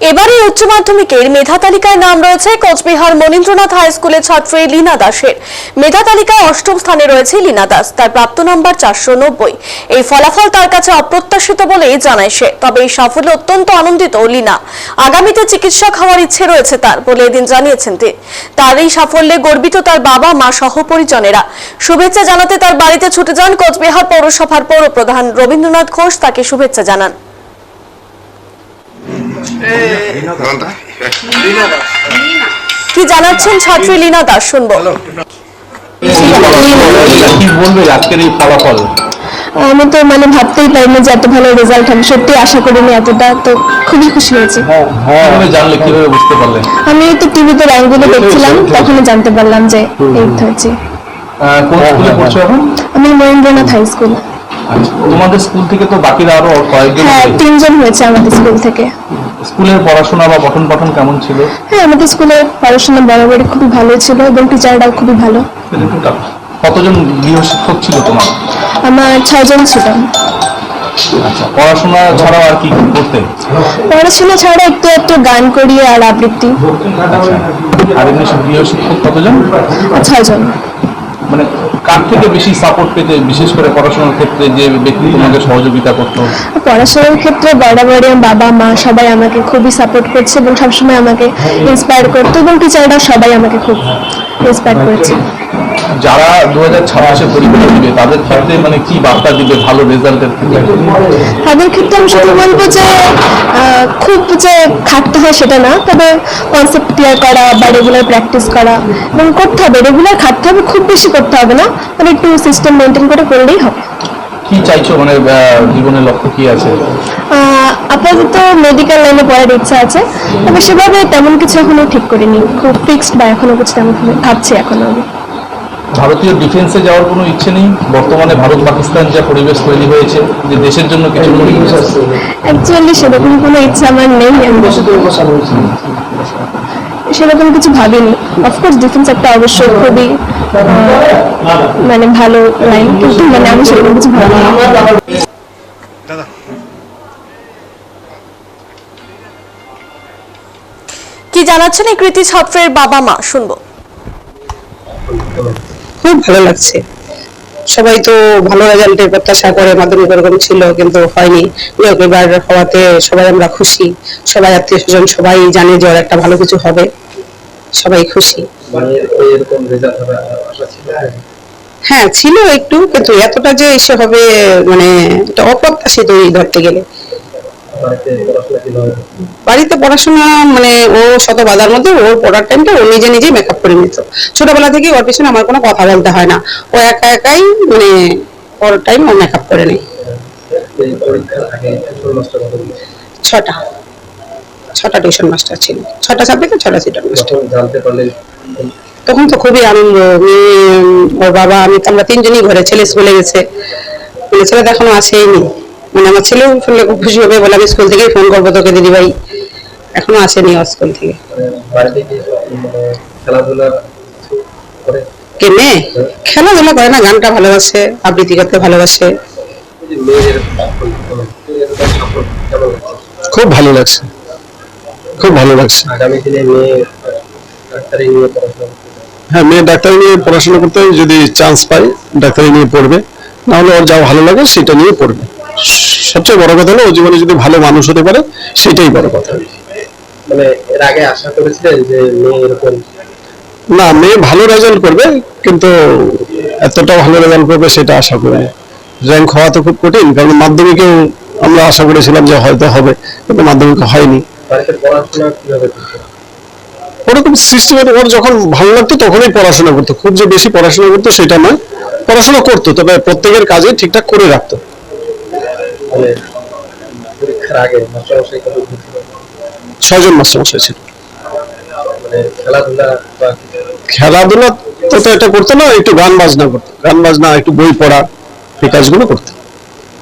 এবারে উচ্চ মাধ্যমিকের মেধা তালিকায় নাম রয়েছে কোচবিহার মনীন্দ্রনাথ হাই স্কুলের ছাত্রী লীনা দাসের। মেধা তালিকায় অষ্টম স্থানে রয়েছে লীনা দাস, তার প্রাপ্ত নম্বর চারশো নব্বই। এই ফলাফল তার কাছে অপ্রত্যাশিত বলেই জানায় সে, তবে এই সাফল্যে অত্যন্ত আনন্দিত লীনা। আগামীতে চিকিৎসক হওয়ার ইচ্ছে রয়েছে তার বলে এদিন জানিয়েছেন তিনি। তার এই সাফল্যে গর্বিত তার বাবা, মা সহ পরিজনেরা। শুভেচ্ছা জানাতে তার বাড়িতে ছুটে যান কোচবিহার পৌরসভার পৌরপ্রধান রবীন্দ্রনাথ ঘোষ। তাকে শুভেচ্ছা জানান? কি জানাচ্ছেন ছাত্রী লীনা দাস? শুনব। কি বলবে আজকের এই ফলাফল? আমি তো মানে ভাবতেই পারিনি যে এত ভালো রেজাল্ট হবে। সত্যি আশা করিনি এতটা তো খুবই খুশি হয়েছি। জানলে কীভাবে বুঝতে পারলে? আমি তো টিভিতে র্যাঙ্কগুলো দেখছিলাম তখনই জানতে পারলাম যে এইট হয়েছে কোন স্কুলে পড়ছো এখন? আমি মহেন্দ্রনাথ হাই স্কুল তোমাদের স্কুল থেকে তো বাকিরা আরও কয়েকজন হ্যাঁ তিনজন হয়েছে আমাদের স্কুল থেকে। স্কুলের পড়াশোনা বা পঠন পাঠন কেমন ছিল? হ্যাঁ আমাদের স্কুলে পড়াশোনা বরাবরই খুবই ভালো ছিল এবং টিচাররাও খুবই ভালো। কতজন গৃহ শিক্ষক ছিল তোমার? আমার ছয়জন ছিল আচ্ছা পড়াশোনা ছাড়াও আর কি করতে? পড়াশোনা ছাড়া একটু একটু গান করি আর আবৃত্তি। আচ্ছা আর এমনি গৃহ শিক্ষক কতজন? ছয়জন। মানে কার থেকে বেশি সাপোর্ট পেতে, বিশেষ করে পড়াশোনার ক্ষেত্রে যে ব্যক্তি তোমাকে সহযোগিতা করতো? পড়াশোনার ক্ষেত্রে বরাবরই বাবা মা সবাই আমাকে খুবই সাপোর্ট করছে এবং সবসময় আমাকে ইন্সপায়ার করতো এবং টিচাররা সবাই আমাকে খুব ইন্সপায়ার করেছে। যারা দু হাজার ছাব্বিশে পরীক্ষা দিবে তাদের ক্ষেত্রে মানে কি বার্তা দিবে ভালো রেজাল্টের ক্ষেত্রে? তাদের ক্ষেত্রে আমি শুধু বলব যে খুব যে খাটতে হয় সেটা না তবে কনসেপ্ট ক্লিয়ার করা বা রেগুলার প্র্যাকটিস করা এবং করতে হবে। রেগুলার খাটতে হবে খুব বেশি করতে হবে না মানে একটু সিস্টেম মেনটেন করে করলেই হবে। কি চাইছো মানে জীবনের লক্ষ্য কি আছে? আপাতত মেডিকেল লাইনে পড়ার ইচ্ছা আছে তবে সেভাবে তেমন কিছু এখনও ঠিক করিনি। খুব ফিক্সড বা এখনও কিছু তেমন ভাবে ভাবছি এখনও আমি। ভারতীয় ডিফেন্সে যাওয়ার কোনো ইচ্ছে নেই? বর্তমানে ভারত পাকিস্তান যা পরিবেশ তৈরি হয়েছে যে দেশের জন্য কিছু পরিবেশ অ্যাকচুয়ালি সেরকম কোনো ইচ্ছা আমার নেই আমি সেরকম কিছু ভাবিনি। অফকোর্স ডিফেন্স একটা অবশ্যই খুবই মানে ভালো লাইন কিন্তু মানে আমি সেরকম কিছু ভাবিনি। কি জানাচ্ছেন এই কৃতি ছাত্রের বাবা মা? শুনব। খুব ভালো লাগছে। সবাই তো ভালো রেজাল্টের প্রত্যাশা করে মাধ্যমিক ওরকম ছিল কিন্তু হয়নি। এবার হওয়াতে সবাই আমরা খুশি। সবাই আত্মীয় স্বজন সবাই জানে যে ওর একটা ভালো কিছু হবে। সবাই খুশি। হ্যাঁ ছিল একটু কিন্তু এতটা যে এসে হবে মানে এটা অপ্রত্যাশিত ধরতে গেলে। বাড়িতে পড়াশোনা মানে ও শত বাধার মধ্যে ওর পড়ার টাইমটা ও নিজে নিজেই মেকআপ করে নিত। ছোটবেলা থেকে ওর পিছনে আমার কোনো কথা বলতে হয় না। ও একা একাই মানে ওর টাইম ও মেকআপ করে নেয়। ছটা। ছটা টিউশন মাস্টার ছিল। ছটা সাবজেক্টে ছটা টিউশন মাস্টার তখন তো খুবই আনন্দ। ওর বাবা আমি আমরা তিনজনই ঘরে ছেলে স্কুলে গেছে। ছেলে তো এখনও আসেইনি মানে আমার ছেলেও শুনলে খুব খুশি হবে বলে আমি স্কুল থেকেই ফোন করব তোকে দিদি ভাই এখনও আসেনি ওর স্কুল থেকে। মানে বাড়িতে কি মানে খেলাধুলা করে না গানটা ভালোবাসে আবৃত্তি করতে ভালোবাসে। খুব ভালো লাগছে। খুব ভালো লাগছে। আগামী দিনে মেয়ে ডাক্তারি নিয়ে পড়াশোনা করতে হ্যাঁ মেয়ে ডাক্তারি নিয়ে পড়াশোনা করতে যদি চান্স পাই ডাক্তারি নিয়ে পড়বে। নাহলে ওর যা ভালো লাগে সেটা নিয়ে পড়বে। সবচেয়ে বড় কথা হলো ও জীবনে যদি ভালো মানুষ হতে পারে সেটাই বড় কথা। মানে এর আগে আশা করেছিলেন যে মেয়ে এরকম? না মেয়ে ভালো রেজাল্ট করবে কিন্তু এতটা ভালো রেজাল্ট করবে সেটা আশা করি র্যাঙ্ক হওয়া তো খুব কঠিন কারণ মাধ্যমিকেও আমরা আশা করেছিলাম যে হয়তো হবে কিন্তু মাধ্যমিক হয়নি। ওরকম সিস্টেমের ওর যখন ভালো লাগতো তখনই পড়াশোনা করতো। খুব যে বেশি পড়াশোনা করতো সেটা নয়। পড়াশোনা করতো তবে প্রত্যেকের কাজে ঠিকঠাক করে রাখতো। মানে পরীক্ষার আগে মাস্টারমশাই কত দিয়েছিল ছয়জন মাস্টারমশাই ছিল। মানে খেলাধুলা বা খেলাধুলা তো তো এটা করতো না একটু গান বাজনা করতো। গান বাজনা একটু বই পড়া এই কাজগুলো করতো।